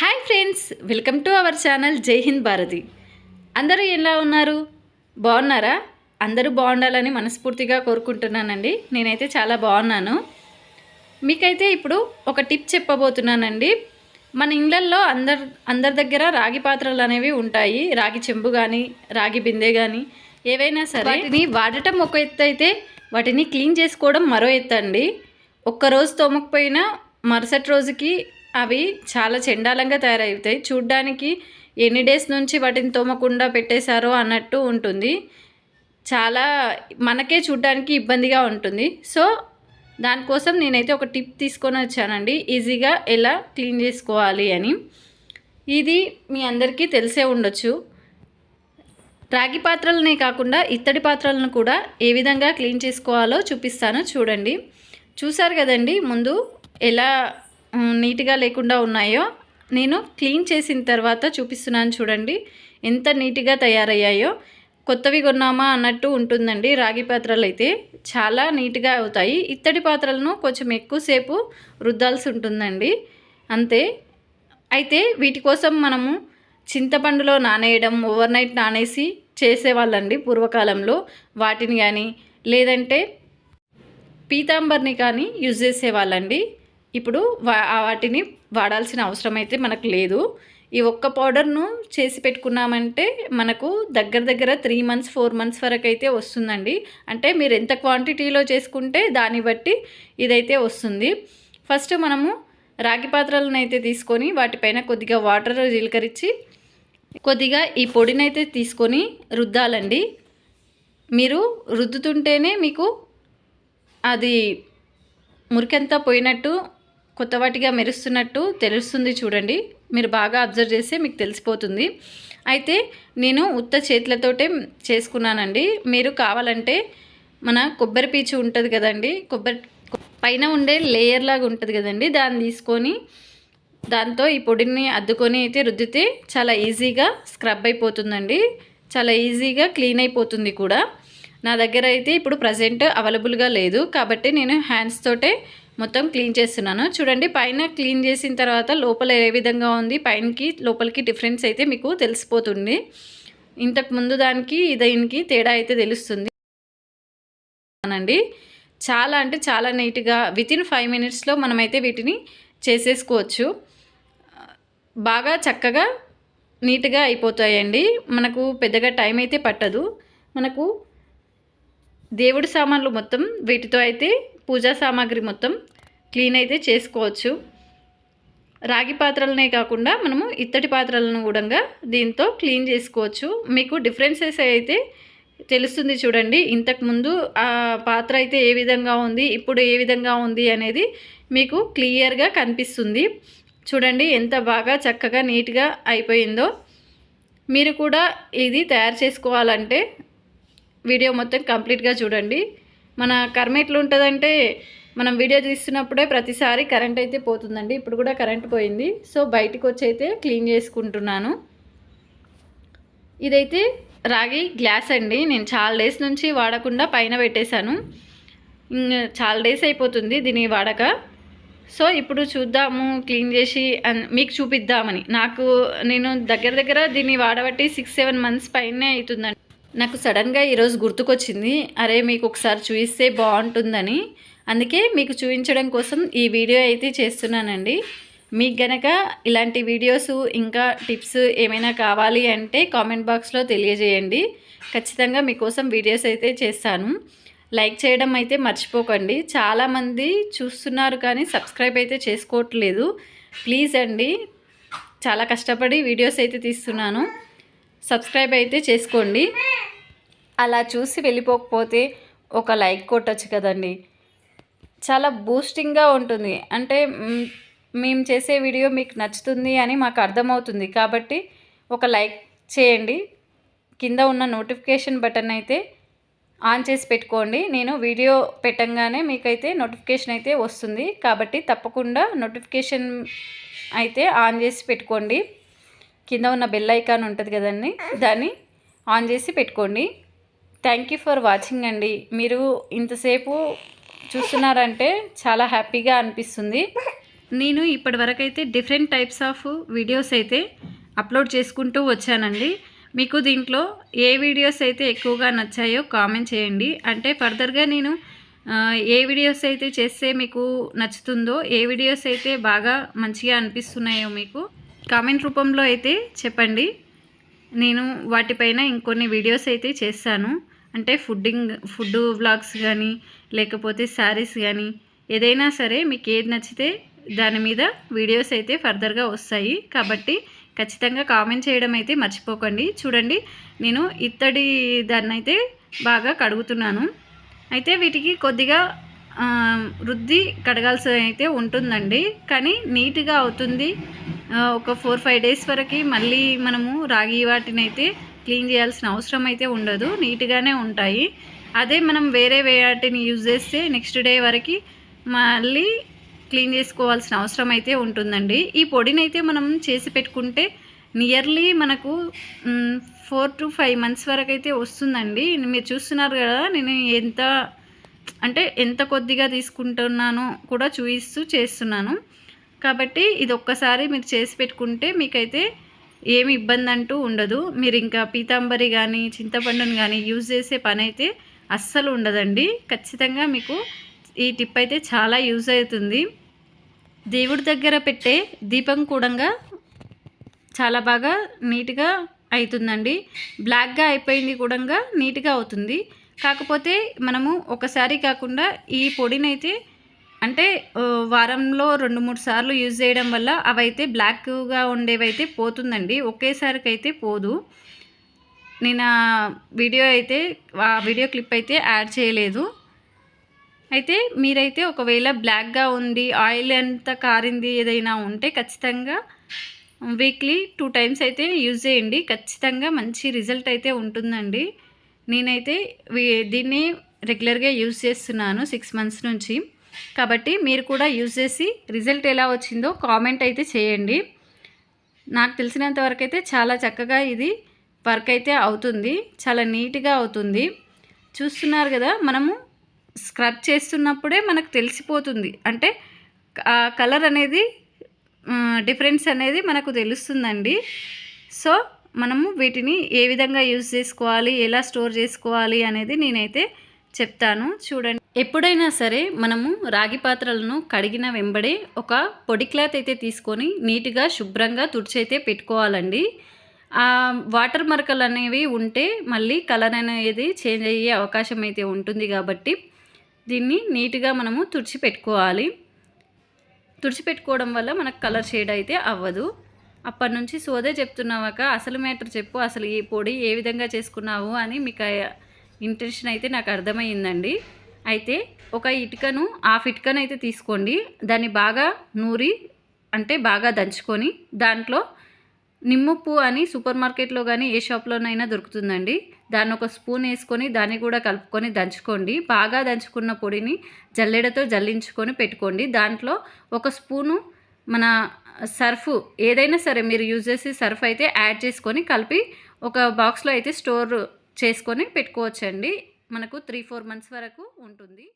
Hi friends welcome to our channel Jai Hind Bharati. అందరూ ఎలా ఉన్నారు? బాగున్నారా? అందరూ బాగుండాలని మనస్ఫూర్తిగా కోరుకుంటున్నానండి. నేనైతే చాలా బాగున్నాను. మీకైతే ఇప్పుడు ఒక టిప్ చెప్పబోతున్నానండి. మన ఇళ్ళల్లో అందరు అందరి దగ్గర రాగి పాత్రలు అనేవి ఉంటాయి. రాగి చెంబు కానీ రాగి బిందె కానీ ఏవైనా సరే వాటిని వాడటం ఒక ఎత్తు అయితే వాటిని క్లీన్ చేసుకోవడం మరో ఎత్తు అండి ఒక్కరోజు తోమకపోయినా మరుసటి రోజుకి అవి చాలా చెండాలంగా తయారవుతాయి. చూడ్డానికి ఎన్ని డేస్ నుంచి వాటిని తోమకుండా పెట్టేశారో అన్నట్టు ఉంటుంది. చాలా మనకే చూడ్డానికి ఇబ్బందిగా ఉంటుంది. సో దానికోసం నేనైతే ఒక టిప్ తీసుకొని వచ్చానండి. ఈజీగా ఎలా క్లీన్ చేసుకోవాలి అని. ఇది మీ అందరికీ తెలిసే ఉండొచ్చు. రాగి పాత్రలనే కాకుండా ఇత్తడి పాత్రలను కూడా ఏ విధంగా క్లీన్ చేసుకోవాలో చూపిస్తాను. చూడండి. చూసారు కదండి ముందు ఎలా నీట్గా లేకుండా ఉన్నాయో నేను క్లీన్ చేసిన తర్వాత చూపిస్తున్నాను చూడండి. ఎంత నీట్గా తయారయ్యాయో. కొత్తవి కొన్నామా అన్నట్టు ఉంటుందండి రాగి పాత్రలు అయితే. చాలా నీట్గా అవుతాయి. ఇత్తడి పాత్రలను కొంచెం ఎక్కువసేపు రుద్దాల్సి ఉంటుందండి. అంతే. అయితే వీటి కోసం మనము చింతపండులో నానేయడం ఓవర్ నైట్ నానేసి చేసేవాళ్ళండి పూర్వకాలంలో. వాటిని కానీ లేదంటే పీతాంబర్ని కానీ యూజ్ చేసేవాళ్ళండి. ఇప్పుడు వా వాటిని వాడాల్సిన అవసరం అయితే మనకు లేదు. ఈ ఒక్క పౌడర్ను చేసి పెట్టుకున్నామంటే మనకు దగ్గర దగ్గర త్రీ మంత్స్ ఫోర్ మంత్స్ వరకు అయితే వస్తుందండి. అంటే మీరు ఎంత క్వాంటిటీలో చేసుకుంటే దాన్ని బట్టి ఇదైతే వస్తుంది. ఫస్ట్ మనము రాగి పాత్రలను అయితే తీసుకొని వాటిపైన కొద్దిగా వాటర్ జీలకరించి కొద్దిగా ఈ పొడినైతే తీసుకొని రుద్దాలండి. మీరు రుద్దుతుంటేనే మీకు అది మురికంతా పోయినట్టు కొత్త వాటిగా మెరుస్తున్నట్టు తెలుస్తుంది చూడండి. మీరు బాగా అబ్జర్వ్ చేస్తే మీకు తెలిసిపోతుంది. అయితే నేను ఉత్త చేతులతోటే చేసుకున్నానండి. మీరు కావాలంటే మన కొబ్బరి పీచు ఉంటుంది కదండి. కొబ్బరి పైన ఉండే లేయర్ లాగా ఉంటుంది కదండి. దాన్ని తీసుకొని దాంతో ఈ పొడిని అద్దుకొని అయితే రుద్దితే చాలా ఈజీగా స్క్రబ్ అయిపోతుందండి. చాలా ఈజీగా క్లీన్ అయిపోతుంది కూడా. నా దగ్గర అయితే ఇప్పుడు ప్రజెంట్ అవైలబుల్గా లేదు. కాబట్టి నేను హ్యాండ్స్ తోటే మొత్తం క్లీన్ చేస్తున్నాను. చూడండి పైన క్లీన్ చేసిన తర్వాత లోపల ఏ విధంగా ఉంది? పైనకి లోపలికి డిఫరెన్స్ అయితే మీకు తెలిసిపోతుంది. ఇంతకు ముందు దానికి దీనికి తేడా అయితే తెలుస్తుంది. అండి చాలా అంటే చాలా నీట్గా వితిన్ ఫైవ్ మినిట్స్లో మనమైతే వీటిని చేసేసుకోవచ్చు. బాగా చక్కగా నీట్గా అయిపోతాయండి. మనకు పెద్దగా టైం అయితే పట్టదు. మనకు దేవుడి సామాన్లు మొత్తం వీటితో అయితే పూజా సామాగ్రి మొత్తం క్లీన్ అయితే చేసుకోవచ్చు. రాగి పాత్రలనే కాకుండా మనము ఇత్తడి పాత్రలను కూడా దీంతో క్లీన్ చేసుకోవచ్చు. మీకు డిఫరెన్సెస్ అయితే తెలుస్తుంది చూడండి. ఇంతకుముందు ఆ పాత్ర అయితే ఏ విధంగా ఉంది ఇప్పుడు ఏ విధంగా ఉంది అనేది మీకు క్లియర్గా కనిపిస్తుంది. చూడండి ఎంత బాగా చక్కగా నీట్గా అయిపోయిందో. మీరు కూడా ఇది తయారు చేసుకోవాలంటే వీడియో మొత్తం కంప్లీట్గా చూడండి. మన కర్మ ఎట్లా ఉంటుందంటే మనం వీడియో తీస్తున్నప్పుడే ప్రతిసారి కరెంట్ అయితే పోతుందండి. ఇప్పుడు కూడా కరెంట్ పోయింది. సో బయటకు వచ్చి అయితే క్లీన్ చేసుకుంటున్నాను. ఇదైతే రాగి గ్లాస్ అండి. నేను చాలా డేస్ నుంచి వాడకుండా పైన పెట్టేశాను. చాలా డేస్ అయిపోతుంది దీని వాడక. సో ఇప్పుడు చూద్దాము క్లీన్ చేసి అన్- మీకు చూపిద్దామని. నాకు నేను దగ్గర దగ్గర దీన్ని వాడబట్టి సిక్స్ సెవెన్ మంత్స్ పైనే అవుతుందండి. నాకు సడన్గా ఈరోజు గుర్తుకొచ్చింది అరే మీకు ఒకసారి చూపిస్తే బాగుంటుందని. అందుకే మీకు చూపించడం కోసం ఈ వీడియో అయితే చేస్తున్నానండి. మీకు గనక ఇలాంటి వీడియోస్ ఇంకా టిప్స్ ఏమైనా కావాలి అంటే కామెంట్ బాక్స్లో తెలియజేయండి. ఖచ్చితంగా మీకోసం వీడియోస్ అయితే చేస్తాను. లైక్ చేయడం అయితే మర్చిపోకండి. చాలామంది చూస్తున్నారు కానీ సబ్స్క్రైబ్ అయితే చేసుకోవట్లేదు. ప్లీజ్ అండి చాలా కష్టపడి వీడియోస్ అయితే తీస్తున్నాను. సబ్స్క్రైబ్ అయితే చేసుకోండి. అలా చూసి వెళ్ళిపోకపోతే ఒక లైక్ కొట్టచ్చు కదండి. చాలా బూస్టింగ్గా ఉంటుంది. అంటే మేము చేసే వీడియో మీకు నచ్చుతుంది అని మాకు అర్థమవుతుంది. కాబట్టి ఒక లైక్ చేయండి. కింద ఉన్న నోటిఫికేషన్ బటన్ అయితే ఆన్ చేసి పెట్టుకోండి. నేను వీడియో పెట్టంగానే మీకైతే నోటిఫికేషన్ అయితే వస్తుంది. కాబట్టి తప్పకుండా నోటిఫికేషన్ అయితే ఆన్ చేసి పెట్టుకోండి. కింద ఉన్న బెల్ ఐకాన్ ఉంటుంది కదండి? దాన్ని ఆన్ చేసి పెట్టుకోండి. థ్యాంక్ యూ ఫర్ వాచింగ్ అండి. మీరు ఇంతసేపు చూస్తున్నారంటే చాలా హ్యాపీగా అనిపిస్తుంది. నేను ఇప్పటివరకు అయితే డిఫరెంట్ టైప్స్ ఆఫ్ వీడియోస్ అయితే అప్లోడ్ చేసుకుంటూ వచ్చానండి. మీకు దీంట్లో ఏ వీడియోస్ అయితే ఎక్కువగా నచ్చాయో కామెంట్ చేయండి. అంటే ఫర్దర్గా నేను ఏ వీడియోస్ అయితే చేస్తే మీకు నచ్చుతుందో ఏ వీడియోస్ అయితే బాగా మంచిగా అనిపిస్తున్నాయో మీకు కామెంట్ రూపంలో అయితే చెప్పండి. నేను వాటిపైన ఇంకొన్ని వీడియోస్ అయితే చేస్తాను. అంటే ఫుడ్డింగ్ ఫుడ్ వ్లాగ్స్ కానీ లేకపోతే శారీస్ కానీ ఏదైనా సరే మీకు ఏది నచ్చితే దాని మీద వీడియోస్ అయితే ఫర్దర్గా వస్తాయి. కాబట్టి ఖచ్చితంగా కామెంట్ చేయడం అయితే మర్చిపోకండి. చూడండి నేను ఇత్తడి దాన్ని అయితే బాగా కడుగుతున్నాను. అయితే వీటికి కొద్దిగా రుద్ది కడగాల్సి అయితే ఉంటుందండి. కానీ నీట్గా అవుతుంది. ఒక ఫోర్ ఫైవ్ డేస్ వరకు మళ్ళీ మనము రాగి వాటినైతే క్లీన్ చేయాల్సిన అవసరం అయితే ఉండదు నీట్గానే ఉంటాయి. అదే మనం వేరే వాటిని యూజ్ చేస్తే నెక్స్ట్ డే వరకు మళ్ళీ క్లీన్ చేసుకోవాల్సిన అవసరం అయితే ఉంటుందండి. ఈ పొడిని అయితే మనం చేసి పెట్టుకుంటే నియర్లీ మనకు ఫోర్ టు ఫైవ్ మంత్స్ వరకు అయితే వస్తుందండి. మీరు చూస్తున్నారు కదా నేను ఎంత అంటే ఎంత కొద్దిగా తీసుకుంటున్నానో కూడా చూపిస్తూ చేస్తున్నాను. కాబట్టి ఇది ఒక్కసారి మీరు చేసి పెట్టుకుంటే మీకైతే ఏమి ఇబ్బంది అంటూ ఉండదు. మీరు ఇంకా పీతాంబరి కానీ చింతపండుని కానీ యూజ్ చేసే పని అయితే అస్సలు ఉండదండి. ఖచ్చితంగా మీకు ఈ టిప్ అయితే చాలా యూజ్ అవుతుంది. దేవుడి దగ్గర పెట్టే దీపం కూడా చాలా బాగా నీట్గా అవుతుందండి బ్లాక్గా అయిపోయింది కూడా నీట్గా అవుతుంది. కాకపోతే మనము ఒకసారి కాకుండా ఈ పొడినైతే అంటే వారంలో రెండు మూడు సార్లు యూజ్ చేయడం వల్ల అవైతే బ్లాక్గా ఉండేవైతే పోతుందండి. ఒకేసారికైతే పోదు. నేను ఆ వీడియో అయితే ఆ వీడియో క్లిప్ అయితే యాడ్ చేయలేదు. అయితే మీరైతే ఒకవేళ బ్లాక్గా ఉంది ఆయిల్ ఎంత కారింది ఏదైనా ఉంటే ఖచ్చితంగా వీక్లీ టూ టైమ్స్ అయితే యూజ్ చేయండి. ఖచ్చితంగా మంచి రిజల్ట్ అయితే ఉంటుందండి. నేనైతే దీన్ని రెగ్యులర్గా యూజ్ చేస్తున్నాను సిక్స్ మంత్స్ నుంచి. కాబట్టి మీరు కూడా యూజ్ చేసి రిజల్ట్ ఎలా వచ్చిందో కామెంట్ అయితే చేయండి. నాకు తెలిసినంత వరకు అయితే చాలా చక్కగా ఇది వర్క్ అయితే అవుతుంది. చాలా నీట్గా అవుతుంది. చూస్తున్నారు కదా మనము స్క్రబ్ చేస్తున్నప్పుడే మనకు తెలిసిపోతుంది. అంటే ఆ కలర్ అనేది డిఫరెన్స్ అనేది మనకు తెలుస్తుందండి. సో మనము వీటిని ఏ విధంగా యూజ్ చేసుకోవాలి ఎలా స్టోర్ చేసుకోవాలి అనేది నేనైతే చెప్తాను చూడండి. ఎప్పుడైనా సరే మనము రాగి పాత్రలను కడిగిన వెంబడే ఒక పొడి క్లాత్ అయితే తీసుకొని నీట్గా శుభ్రంగా తుడిచైతే పెట్టుకోవాలండి. ఆ వాటర్ మరకలు అనేవి ఉంటే మళ్ళీ కలర్ అనేది చేంజ్ అయ్యే అవకాశం అయితే ఉంటుంది కాబట్టి దీన్ని నీట్గా మనము తుడిచి పెట్టుకోవాలి. తుడిచిపెట్టుకోవడం వల్ల మనకు కలర్ షేడ్ అయితే అవ్వదు. అప్పటి నుంచి సోదే చెప్తున్నావాక అసలు మ్యాటర్ చెప్పు అసలు ఈ పొడి ఏ విధంగా చేసుకున్నావు అని మీకు ఇంటెన్షన్ అయితే నాకు అర్థమైందండి అయితే ఒక ఇటుకను హాఫ్ ఇటుకను అయితే తీసుకోండి. దాన్ని బాగా నూరి అంటే బాగా దంచుకొని దాంట్లో నిమ్మప్పు అని సూపర్ మార్కెట్లో కానీ ఏ షాప్లోనైనా దొరుకుతుందండి. దాన్ని ఒక స్పూన్ వేసుకొని దాన్ని కూడా కలుపుకొని దంచుకోండి. బాగా దంచుకున్న పొడిని జల్లెడతో జల్లించుకొని పెట్టుకోండి. దాంట్లో ఒక స్పూను మన సర్ఫ్ ఏదైనా సరే మీరు యూజ్ చేసే సర్ఫ్ అయితే యాడ్ చేసుకొని కలిపి ఒక బాక్స్లో అయితే స్టోర్ చేసుకొని పెట్టుకోవచ్చండి. మనకు త్రీ ఫోర్ మంత్స్ వరకు ఉంటుంది.